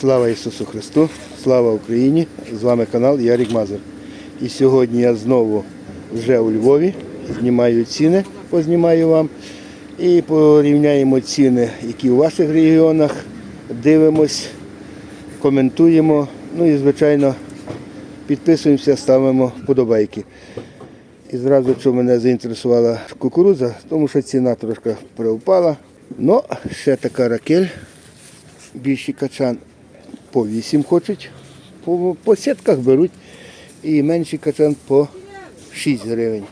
Слава Ісусу Христу, слава Україні! З вами канал Ярік Мазур. І сьогодні я знову вже у Львові, знімаю ціни, познімаю вам. І порівняємо ціни, які у ваших регіонах. Дивимось, коментуємо. Ну і, звичайно, підписуємося, ставимо вподобайки. І зразу, що мене заінтересувала кукурудза, тому що ціна трошки перевпала. Ну, ще така ракель. Більший качан по 8 хочуть, по, по сітках беруть. І менший качан по 6 гривень.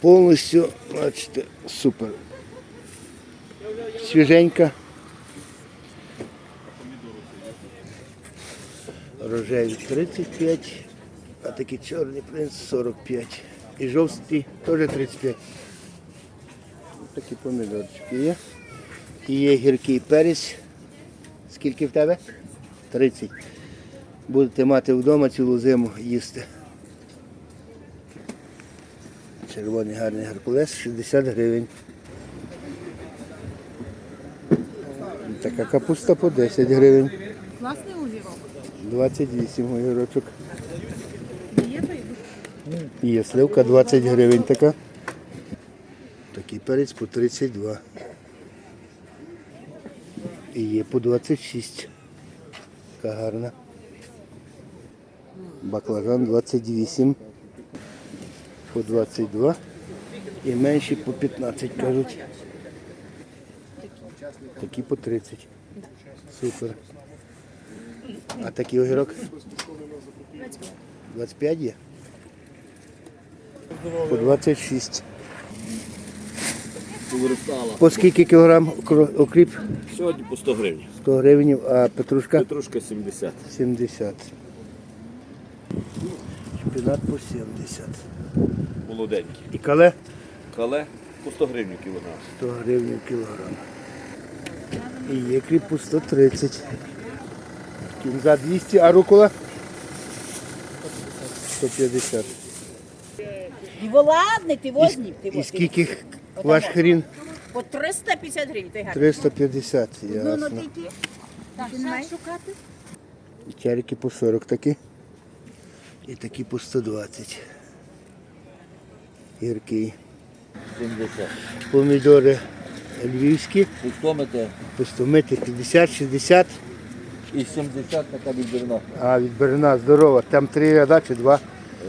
Повністю, бачите, супер. Свіженька. Рожеві 35, а такий чорний принц 45. І жовтий теж 35. Такі помідорчики є. І є гіркий перець. Скільки в тебе? 30. Будете мати вдома цілу зиму їсти. Червоний гарний геркулес 60 гривень. Така капуста по 10 гривень. Класний огірок. 28 огірочок. Є сливка 20 гривень така. Такий перець по 32. І є по 26. Така гарна. Баклажан 28. По 22. І менші по 15 кажуть. Такі по 30. Супер. А такий огірок? 25 є? По 26. Повертала. По скільки кілограм окріп? Сьогодні по 100 гривень. 100 гривень, а петрушка Петрушка 70. 70. Шпінат по 70. Молоденький. І кале Кале по 100 гривень кілограм. 100 гривень кілограм. І є кріп по 130. Кінза 200, а рукола? 150. Его ладно, ти возьми. Ти І скільки ваш хрін? По 350 гривень. Ти гарний. 350, Ну, ясно. ну, ти йди. Так, ще шукати? І Чарики по 40 такі. І такі по 120. Гіркий. 70. Помідори львівські, Пустометр пустомити 50, 60, і 70 така відбірна. а відберена здорова. Там три ряда чи два.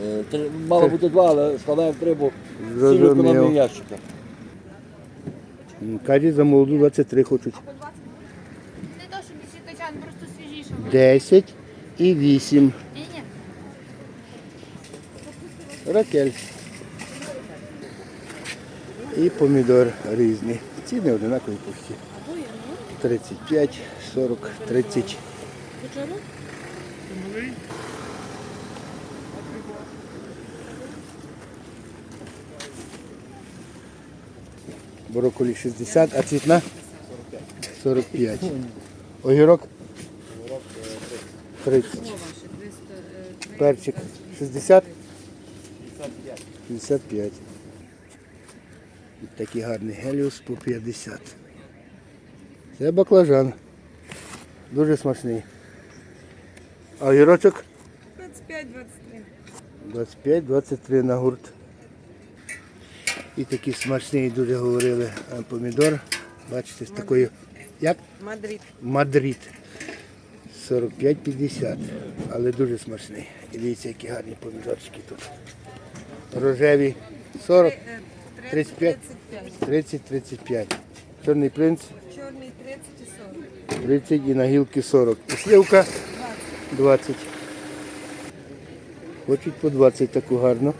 Е, три- Мало бути два, але складаємо три, бо всі Зрозумів. ящика. Кажуть, за молоду 23 хочуть. Не то, що більше качан, просто свіжіше. 10 і 8. Ні, ні. Ракель. І помідор різні. Ціни одинакові всі. 35, 40, 30. Брокколі 60, а цвітна? 45. Огірок? 30. Перчик 60? 55. І такий гарний геліус по 50. Це баклажан. Дуже смачний. А огірочок? 25-23. 25-23 на гурт. І такий смачний, дуже говорили, е, помідор. Бачите, з такою. Як? Мадрид. Мадрид. 45-50. Але дуже смачний. І дивіться, які гарні помідорчики тут. Рожеві 40, 35, 30, 35. Чорний принц Чорний 30 і 40. 30 і на гілки 40. І сливка 20. Хочуть по 20 таку гарну.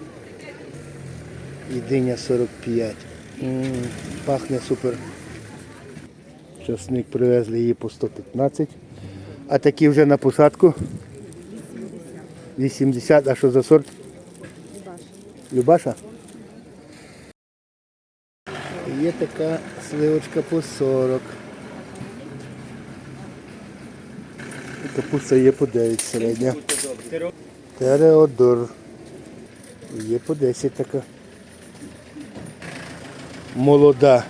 І диня 45. М, Пахне супер. Часник привезли її по 115. А такі вже на посадку. 80. А що за сорт? Любаша. І Є така сливочка по 40. Капуста є по 9 середня. Тереодор. Є по 10 така. Молода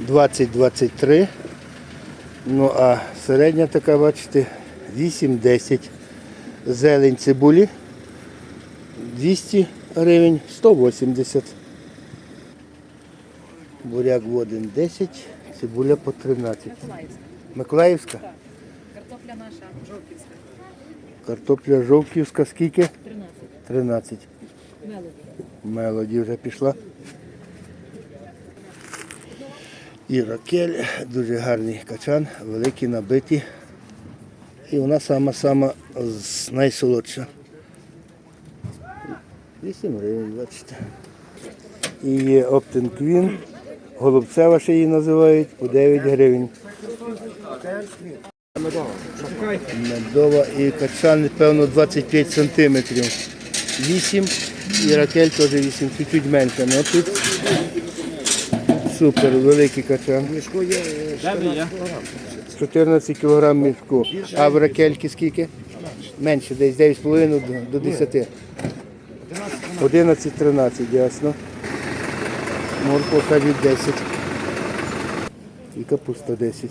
20-23. Ну а середня така, бачите, 8-10. Зелень цибулі 200 гривень, 180. Буряк водин 10, цибуля по 13. Миколаївська? Миколаївська? Картопля наша, жовтівська. Картопля жовківська скільки? 13. 13. Мелоді. Мелоді вже пішла. І ракель, дуже гарний качан, великий, набитий. І вона сама-сама найсолодша. 8 гривень, бачите. І є Оптен Квін, голубцева ще її називають, по 9 гривень. Медова і качан, певно, 25 сантиметрів. 8 і ракель теж 8, чуть-чуть менше. Ну тут супер, великий качан. Мішко є 14 кг мішку. А в ракельки скільки? Менше, десь 9,5 до- до 10. 11-13, ясно. Морква від 10. І капуста 10.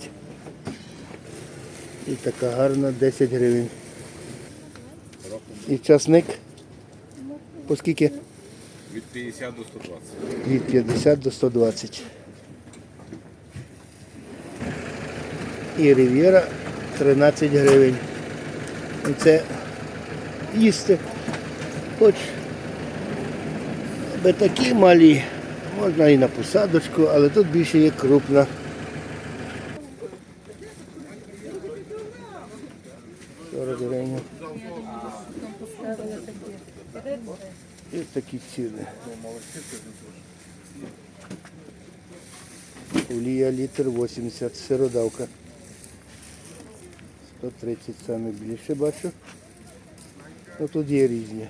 І така гарна 10 гривень. І часник. По скільки? Від 50 до 120. Від 50 до 120. І Рів'єра 13 гривень. І Це їсти. Хоч аби такі малі, можна і на посадочку, але тут більше є крупна. Сорок гривень. І такі ціни. Олія літр 80, сиродавка. 130 саме більше бачу. Ну тут є різні.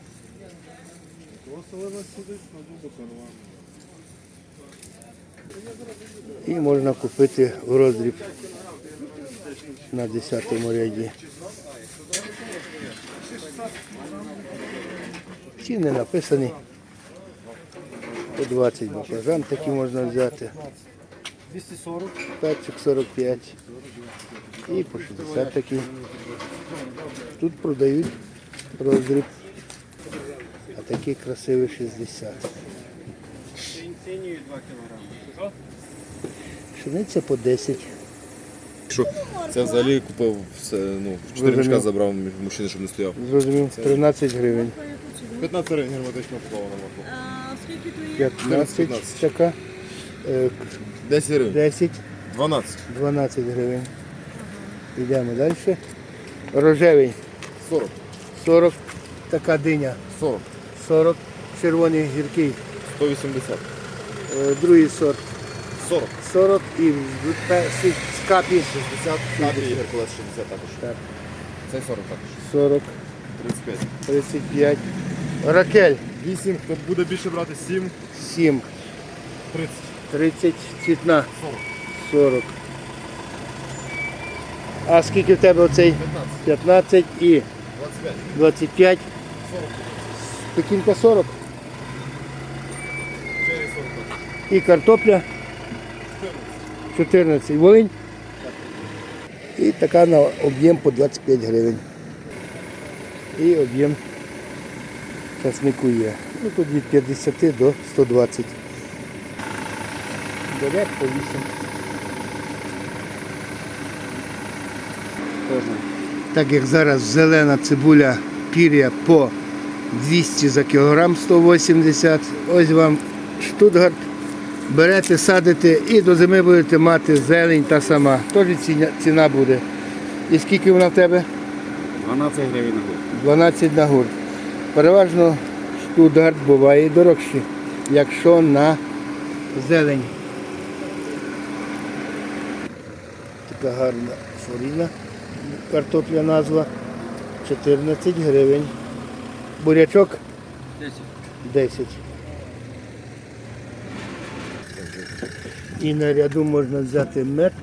І можна купити в роздріб на 10-му ряді. Ціни написані. По 20 баклажан такі можна взяти. 240. Перчик 45 і по 60 такі. Тут продають роздріб, а такі красиві 60. Пшениця по 10. Що це взагалі купив все, ну, в 4 Зрозумів. мішка забрав мужчини, щоб не стояв. Зрозумів, 13 гривень. 15 гривень герметично упакована морква. А скільки 15 15. така, е, 10 гривень. 10, 12. 12 гривень. Йдемо далі. Рожевий 40. 40, така диня 40. 40, червоний гіркий, 180. е, другий сорт 40. 40 і першій скапі 60. Капі і Геркулес 60 також. Так. Це 40 також. 40, 35. 35. Ракель 8. Хто буде більше брати 7. 7, 30. 30, цвітна 40. А скільки в тебе оцей? 15 і 25. 25. Пекінка 40. Черри 40 також. І картопля 14. Волинь. І така на об'єм по 25 гривень. І об'єм часнику є. Ну тут від 50 до 120. Бере по 8. Так як зараз зелена цибуля пір'я по 200 за кілограм 180. Ось вам штутгарт. Берете, садите і до зими будете мати зелень та сама. Теж ціна, ціна буде. І скільки вона в тебе? 12 гривень на год. 12 на гурт. Переважно штутгарт буває дорожчий, якщо на зелень. Така гарна форіна, картопля назва. 14 гривень. Бурячок 10. 10. І на ряду можна взяти мед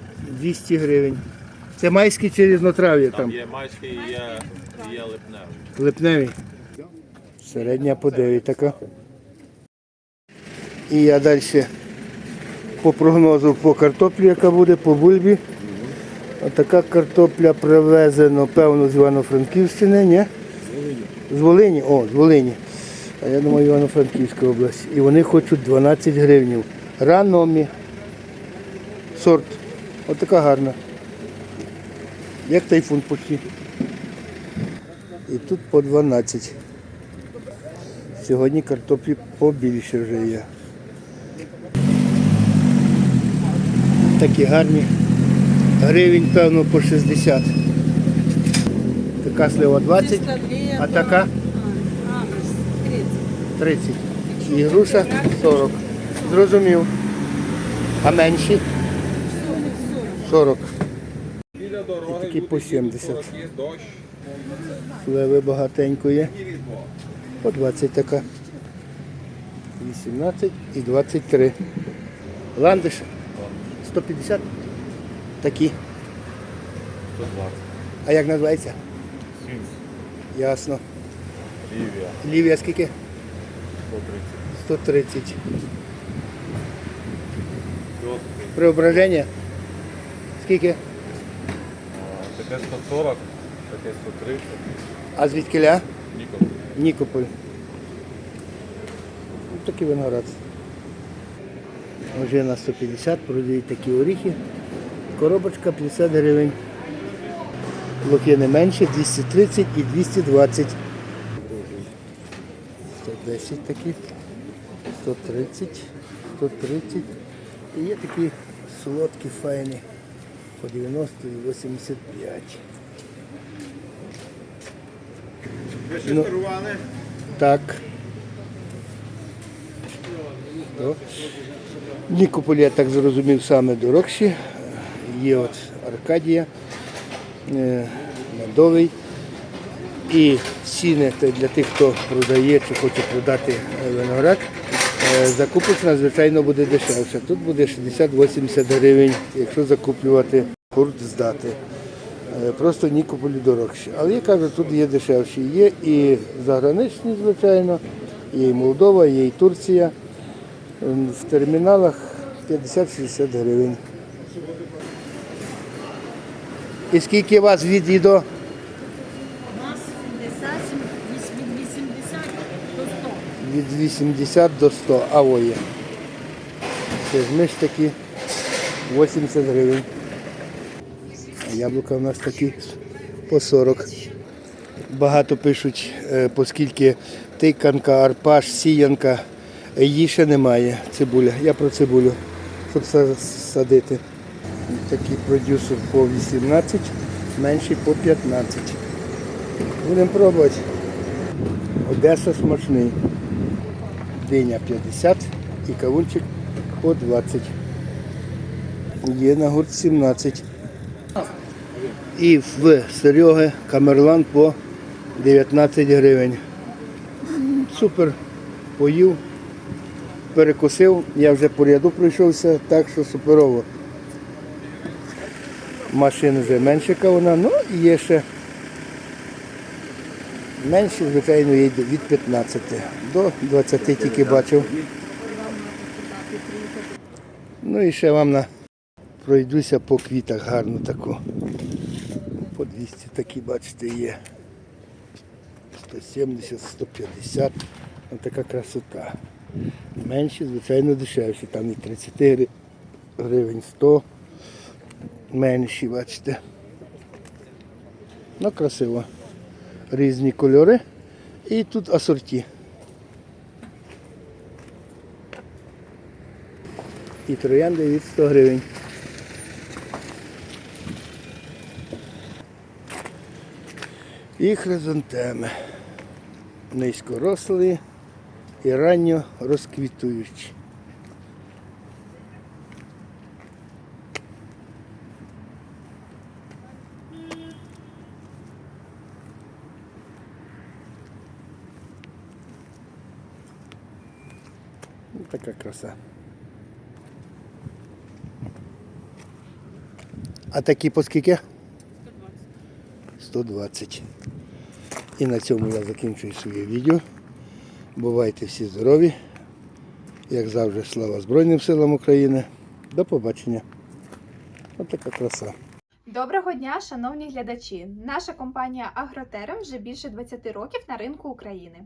200 гривень. Це майський чи різнотрав'я там? Є майський, є, є липневий. Липневий. Середня по 9 така. І я далі по прогнозу по картоплі, яка буде, по бульбі. Отака картопля привезена, певно, з Івано-Франківщини, ні? З Волині. О, з Волині. А я думаю, Івано-Франківська область. І вони хочуть 12 гривнів. Раномі. Сорт. Отака гарна. Як тайфун почти. І тут по 12. Сьогодні картоплі побільше вже є. Такі гарні. Гривень, певно, по 60. Така слива 20, а така 30. І груша 40. Зрозумів. А менші? 40. І такі по 70. Сливи багатенько є. По 20 така. 18 і 23. Ландиш 150. Такі. 120. А як називається? Ясно. Лівія. Лівія скільки? 130. 130. Преображення? Скільки? Таке 140, таке 130. А звідкиля? Ніколи. Нікополь. Ну, такий виноград. Ожина 150, продають такі оріхи. Коробочка 50 гривень. Луки не менше, 230 і 220. 110 такі, 130, 130. І є такі солодкі, файні. По 90 і 85. Ну, так. О. Нікополь, я так зрозумів, саме дорожчі. Є от Аркадія, е, Медовий. І ціни для тих, хто продає чи хоче продати е, виноград, е, закупочна, звичайно, буде дешевше. Тут буде 60-80 гривень, якщо закуплювати курт здати. Е, Просто Нікополі дорожче. Але я кажу, тут є дешевші. Є і заграничні, звичайно, є і Молдова, є і Турція. Ем, В терміналах 50-60 гривень. І скільки у вас від і? У нас 70, від 80 до 100. Від 80 до 100, а о. Це ж ми ж такі 80 гривень. Яблука в нас такі по 40. Багато пишуть, е, оскільки тиканка, арпаш, сіянка, її ще немає, цибуля. Я про цибулю, щоб садити. Такий продюсер по 18, менший по 15. Будемо пробувати. Одеса смачний. Диня 50 і кавунчик по 20. Є на гурт 17. І в Сереги Камерлан по 19 гривень. Супер. Поїв, перекусив, я вже по ряду пройшовся, так що суперово. Машин вже менше кавуна, ну і є ще менше, звичайно, є від 15 до 20 тільки бачив. Ну і ще вам на пройдуся по квітах гарну таку. По 200 такі, бачите, є. 170, 150. Ось така красота. Менші, звичайно, дешевші. Там і 30 гривень 100. Менші, бачите. Ну, красиво. Різні кольори. І тут асорті. І троянди від 100 гривень. І хризантеми. Низькорослі і ранньо розквітуючі. Ну, Така краса. А такі по скільки? 120. І на цьому я закінчую своє відео. Бувайте всі здорові. Як завжди, слава Збройним силам України. До побачення. Ось така краса. Доброго дня, шановні глядачі! Наша компанія Агротерм вже більше 20 років на ринку України.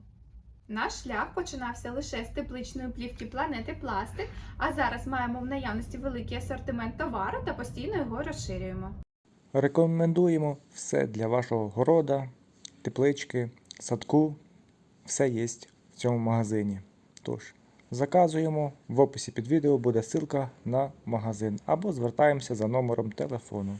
Наш шлях починався лише з тепличної плівки планети Пластик, а зараз маємо в наявності великий асортимент товару та постійно його розширюємо. Рекомендуємо все для вашого города, теплички, садку. Все є в цьому магазині. Тож, заказуємо. В описі під відео буде ссылка на магазин або звертаємося за номером телефону.